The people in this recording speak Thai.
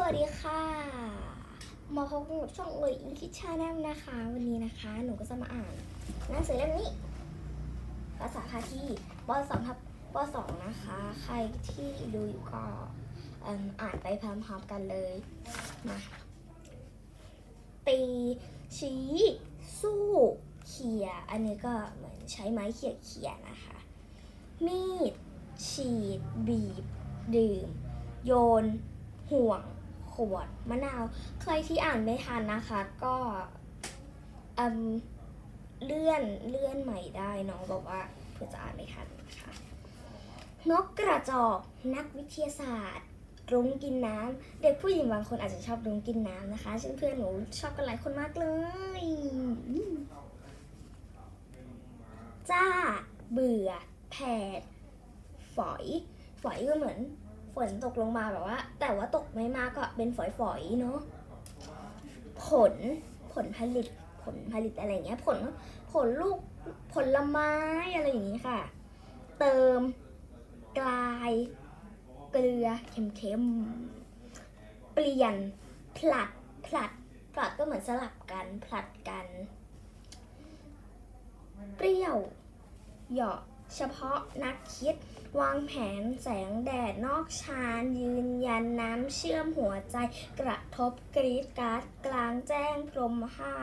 สวัสดีค่ะมาพบกับช่องเอยอิงคิดชาแนลนะคะ วันนี้นะคะ หนูก็จะมาอ่านหนังสือเล่มนี้ ภาษาพาที่ปสองทับปสองนะคะ ใครที่ดูอยู่ก็อ่านไปพร้อมๆกันเลยมาตีชี้ สู้เขี่ยอันนี้ก็เหมือนใช้ไม้เขี่ยเขี่ยนะคะ มีด ฉีด บีบ ดื่ม โยน ห่วง วดมะนาว ใครที่อ่านไม่ทันนะคะ ก็อืมเลื่อนเลื่อนใหม่ได้น้องบอกว่าเพื่อจะอ่านไม่ทันนะคะนกกระจอกนักวิทยาศาสตร์ รุ้งกินน้ำเด็กผู้หญิงบางคนอาจจะชอบรุ้งกินน้ำนะคะซึ่งเพื่อนหนูชอบกันหลายคนมากเลยจ้า เบื่อแผดฝอย ฝอยก็เหมือน ฝนตกลงมาแบบว่า แต่ว่าตกไม่มากก็เป็นฝอยๆเนาะผลผลผลิตผลผลิตอะไรเงี้ย ผลผลลูกผลไม้อะไรอย่างงี้ค่ะ เติมกลาย เกลือเค็มๆเปลี่ยนผลัดผลัดผลัดก็เหมือนสลับกันผลัดกัน เปรี้ยวเหยาะ เฉพาะนักคิด วางแผนแสงแดดนอกชานยืนยันน้ำเชื่อมหัวใจ กระทบกรีดการ์ดกลางแจ้งพรมห้า